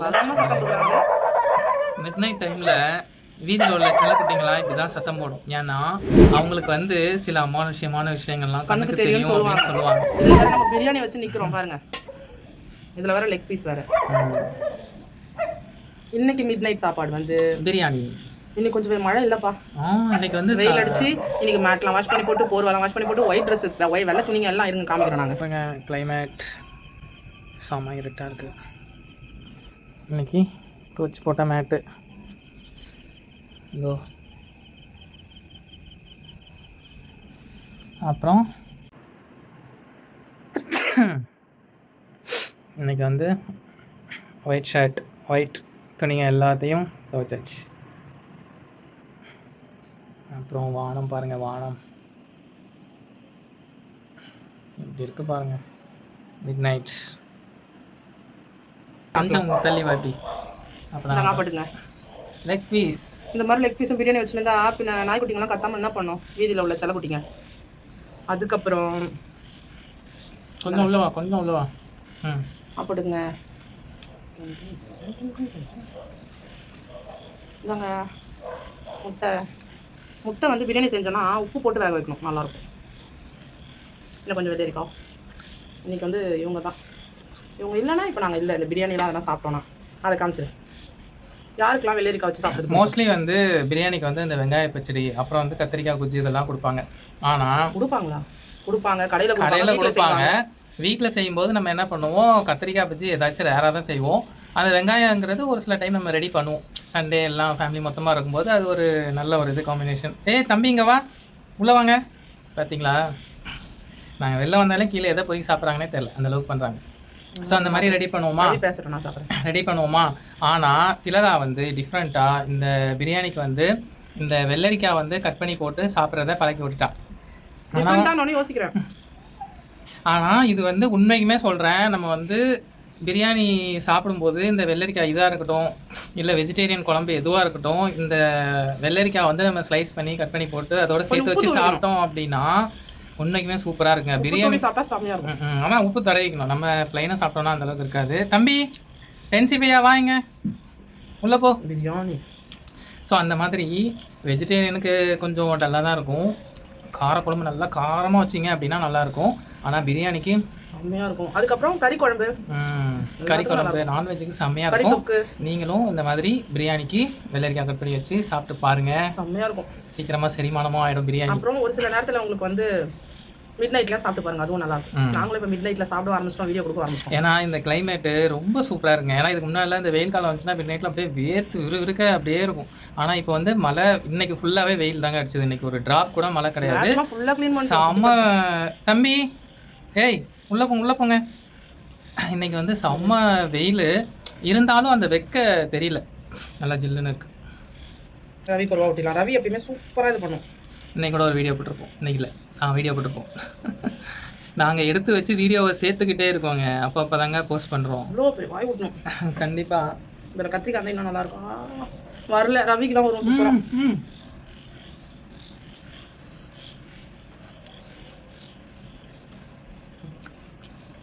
பலமா சத்தம் போடுறாங்க மிட் நைட் டைமில் வீதியில் உள்ள செல்லக்குட்டிங்களாம் இப்படி தான் சத்தம் போடும். ஏன்னா அவங்களுக்கு வந்து சில அமானுஷ்யமான விஷயங்கள்லாம் கண்ணுக்கு தெரியும் அப்படின்னு சொல்லுவாங்க. இதுல வேற நம்ம பிரியாணி வச்சு நிக்கிறோம் பாருங்க. இதுல வேற லெக் பீஸ் வேற. இன்னைக்கு மிட் நைட் சாப்பாடு வந்து. பிரியாணி. இன்னைக்கு கொஞ்சம் மழை இல்லப்பா. ஆ இன்னைக்கு வந்து வெயில் அடிச்சு இன்னைக்கு மேட்லாம் வாஷ் பண்ணி போட்டு போர்வெல்லாம் வாஷ் பண்ணி போட்டு ஒயிட் ட்ரெஸ் ஒய் வெள்ளை துணிங்க எல்லாம் இருங்க காமிக்கிறோம் நாங்க பாருங்க கிளைமேட் செம்ம இருட்டாக இருக்குது இன்னைக்கு துவச்சி போட்ட மேட்டு. இதோ. அப்புறம் இன்றைக்கி வந்து ஒயிட் ஷர்ட் ஒயிட் துணிங்க எல்லாத்தையும் துவைச்சாச்சு. அப்புறம் வானம் பாருங்கள் வானம். இப்படி இருக்குது பாருங்கள் மிட் நைட் கொஞ்சம் தள்ளி வாட்டி இந்த அப்பதான் காப்பாட்டுங்க லெக் பீஸ் இந்த மாதிரி லெக் பீஸும் பிரியாணி வச்சுருந்தா பின்ன நாய்க்குட்டிங்கெல்லாம் கத்தாம என்ன பண்ணும்? வீதியில் உள்ள செல்லக்குட்டிங்க அதுக்கப்புறம் கொஞ்சம் உள்ள வா கொஞ்சம் உள்ள வா. ம். சாப்பிடுங்க. இதாங்க முட்டை. முட்டை வந்து பிரியாணி செஞ்சோன்னா உப்பு போட்டு வேக வைக்கணும். நல்லாயிருக்கும் இன்னும் கொஞ்சம் வெளியே இருக்கா இன்னைக்கு வந்து இவங்க தான் இவங்க இல்லைன்னா இப்போ நாங்கள் இல்லை இந்த பிரியாணிலாம் அதெல்லாம் சாப்பிட்டோன்னா அதை காமிச்சிரு. யாருக்கெல்லாம் வெள்ளரிக்காய் வச்சு சாப்பிடுது மோஸ்ட்லி வந்து பிரியாணிக்கு வந்து இந்த வெங்காய பச்சடி அப்புறம் வந்து கத்திரிக்காய் குச்சி இதெல்லாம் கொடுப்பாங்க. ஆனால் கொடுப்பாங்களா? கொடுப்பாங்க. கடையில் கடையில் கொடுப்பாங்க. வீட்டில் செய்யும்போது நம்ம என்ன பண்ணுவோம்? கத்திரிக்காய் பச்சி ஏதாச்சும் ரேராக தான் செய்வோம். அந்த வெங்காயங்கிறது ஒரு சில டைம் நம்ம ரெடி பண்ணுவோம். சண்டே எல்லாம் ஃபேமிலி மொத்தமாக இருக்கும்போது அது ஒரு நல்ல ஒரு இது காம்பினேஷன் ஏய் தம்பி இங்க வா. உள்ளே வாங்க. பார்த்தீங்களா நாங்கள் வெளில வந்தாலே கீழே எதை பொறுக்கி சாப்பிட்றாங்கன்னே தெரில அந்த அளவுக்கு பண்ணுறாங்க ஸோ அந்த மாதிரி ரெடி பண்ணுவோமா? ரெடி பண்ணுவோமா? ஆனால் திலகா வந்து டிஃப்ரெண்ட்டாக இந்த பிரியாணிக்கு வந்து இந்த வெள்ளரிக்காய் வந்து கட் பண்ணி போட்டு சாப்பிட்றத பழக்கி விட்டுட்டா. டிஃப்ரெண்ட்டாக யோசிக்கிறேன். ஆனால் இது வந்து உண்மைக்குமே சொல்கிறேன் நம்ம வந்து பிரியாணி சாப்பிடும்போது இந்த வெள்ளரிக்காய் இதாக இருக்கட்டும் இல்லை வெஜிடேரியன் குழம்பு எதுவாக இருக்கட்டும் இந்த வெள்ளரிக்காய் வந்து நம்ம ஸ்லைஸ் பண்ணி கட் பண்ணி போட்டு அதோட சேர்த்து வச்சு சாப்பிட்டோம் அப்படின்னா உண்மைக்குமே சூப்பராக இருக்குங்க. பிரியாணி சாப்பிட்டா செம்மையாக இருக்கும். ம், ம். ஆனா உப்பு தடவிக்கணும். நம்ம ப்ளைனாக சாப்பிட்டோம்னா அந்த அளவுக்கு இருக்காது. தம்பி டென்சிபியா வாங்க உள்ள போ. பிரியாணி. ஸோ அந்த மாதிரி வெஜிடேரியனுக்கு கொஞ்சம் டல்லாக தான் இருக்கும். காரக்குழம்பு நல்லா காரமாக வச்சிங்க அப்படின்னா நல்லாயிருக்கும் ஆனால் பிரியாணிக்கு செம்மையாக இருக்கும். அதுக்கப்புறம் கறி குழம்பு. கறி குழம்பு நான்வெஜ்ஜுக்கு செம்மையாக இருக்கும். நீங்களும் இந்த மாதிரி பிரியாணிக்கு வெள்ளரிக்காய் கட் பண்ணி வச்சு சாப்பிட்டு பாருங்க. செம்மையாக இருக்கும். சீக்கிரமாக செரிமானமும் ஆகிடும் பிரியாணி. அப்புறம் ஒரு சில நேரத்தில் உங்களுக்கு வந்து மிட் நைட்லாம் சாப்பிட்டு பாருங்க அதுவும் நல்லா இருக்கும் நாங்களும் இப்போ மிட் நைட்டில் சாப்பிட ஆரம்பிச்சிட்டோம் வீடியோ கொடுக்க ஆரம்பிச்சிட்டோம். ஏன்னா இந்த கிளைமேட்டு ரொம்ப சூப்பராக இருக்குங்க. ஏன்னா இதுக்கு முன்னாடிலாம் இந்த வெயில் காலம் வந்துச்சுன்னா மிட் நைட்டில் அப்படியே வேர்த்து விறுவிறுக்க அப்படியே இருக்கும். ஆனால் இப்போ வந்து மழை இன்னைக்கு ஃபுல்லாகவே வெயில் தாங்க அடிச்சது. இன்னைக்கு ஒரு டிராப் கூட மழை கிடையாது. செம்ம தம்பி ஏய் உள்ளே போங்க உள்ளே போங்க. இன்னைக்கு வந்து செம்ம வெயில். இருந்தாலும் அந்த வெக்க தெரியல. நல்லா ஜில்லுன்னு இருக்கு. ரவி குருவா விட்டிலாம் ரவி எப்பயுமே சூப்பராக இது பண்ணும். இன்னைக்கு கூட ஒரு வீடியோ போட்டிருப்போம். இன்னைக்கு இல்லை. ஆ வீடியோ போட்டிருப்போம் நாங்கள் எடுத்து வச்சு வீடியோவை சேர்த்துக்கிட்டே இருக்கோங்க. அப்போ அப்போ தாங்க போஸ்ட் பண்ணுறோம் வாய் விட்டணும் கண்டிப்பாக இதில் கத்திரிக்காய் இன்னும் நல்லா இருக்கும். வரல. ரவிக்கு தான் வரும் சூப்பராக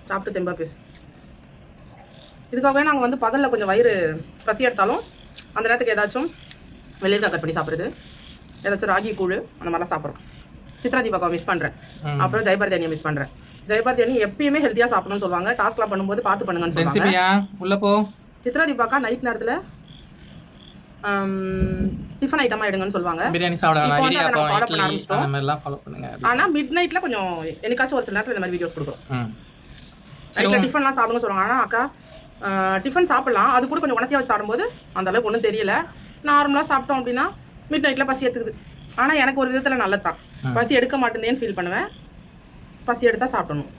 சாப்பிட்டு தெம்பா பேசு. இதுக்காகவே நாங்கள் வந்து பகலில் கொஞ்சம் வயிறு பசி எடுத்தாலும் அந்த நேரத்துக்கு ஏதாச்சும் வெள்ளரிக்காய் கட் பண்ணி சாப்பிடுறது. ஏதாச்சும் ராகி கூழ் அந்த மாதிரிலாம் சாப்பிட்றோம். சித்ரா தீபாவை மிஸ் பண்ணுறேன் ம். அப்புறம் ஜெயபாரதி மிஸ் பண்ணுறேன் ஜெயபாரதி அணி எப்பயுமே ஹெல்த்தியாக சாப்பிடணும்னு சொல்லுவாங்க. டாஸ்க்லாம் பண்ணும்போது பார்த்து பண்ணுங்கன்னு சொல்லுவாங்க. உள்ள போ. சித்ரா தீபாக்கா நைட் நேரத்தில் டிஃபன் ஐட்டமாக எடுங்கன்னு சொல்லுவாங்க. பிரியாணி சாப்பிட இப்போ வந்து அதை இடியாப்பம் நம்ம follow பண்ண இட்லி ஆரம்பிச்சிட்டோம். அந்த மாதிரிலாம் ஃபாலோ பண்ணுங்க. அப்படி. ஆனால் மிட் நைட்டில் கொஞ்சம் என்னைக்காச்சும் ஒரு சில நேரத்தில் இந்த மாதிரி வீடியோஸ் கொடுக்குறோம் நைட்டில் டிஃபன்லாம் சாப்பிடுங்க சொல்லுவாங்க. ஆனால் அக்கா டிஃபன் சாப்பிடலாம். அது கூட கொஞ்சம் உணர்த்தியாக வச்சு சாப்பிடும்போது அந்த அளவுக்கு ஒன்றும் தெரியல. நார்மலாக சாப்பிட்டோம் அப்படின்னா மிட் நைட்டில் பசி எடுத்துக்குது ஆனால் எனக்கு ஒரு விதத்தில் நல்லது தான் பசி எடுக்க மாட்டேந்தேன்னு ஃபீல் பண்ணுவேன். பசி எடுத்தா சாப்பிடணும்.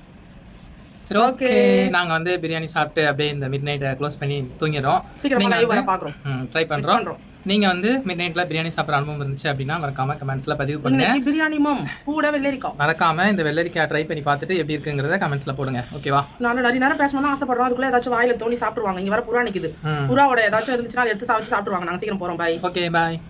சரி ஓகே. நாங்க வந்து பிரியாணி சாப்பிட்டு அப்படியே இந்த மிட் நைட்டை க்ளோஸ் பண்ணி தூங்கிடுறோம். சீக்கிரமா பார்க்குறோம். ட்ரை பண்றோம். நீங்க வந்து மிட் நைட்ல பிரியாணி சாப்பிட்ற அனுபவம் இருந்துச்சு அப்படின்னா மறக்காம கமெண்ட்ஸ்ல பதிவு பண்ணுங்க. பிரியாணி மம் கூட வெள்ளரிக்காய். மறக்காம இந்த வெள்ளரிக்காய் ட்ரை பண்ணி பார்த்துட்டு எப்படி இருக்குங்கிறத கமெண்ட்ஸ்ல போடுங்க. ஓகேவா நான் நிறைய நேரம் பேசணும் தான் ஆசைப்படுறோம். அதுக்குள்ள ஏதாச்சும் வாயில தோணி சாப்பிடுவாங்க இங்க வர புறா நிக்குது. ம். புறாவோட ஏதாச்சும் இருந்துச்சுன்னா அதை எடுத்து சாப்பிட்டு சாப்பிடுவாங்க நாங்க சீக்கிரம் போறோம். Bye okay bye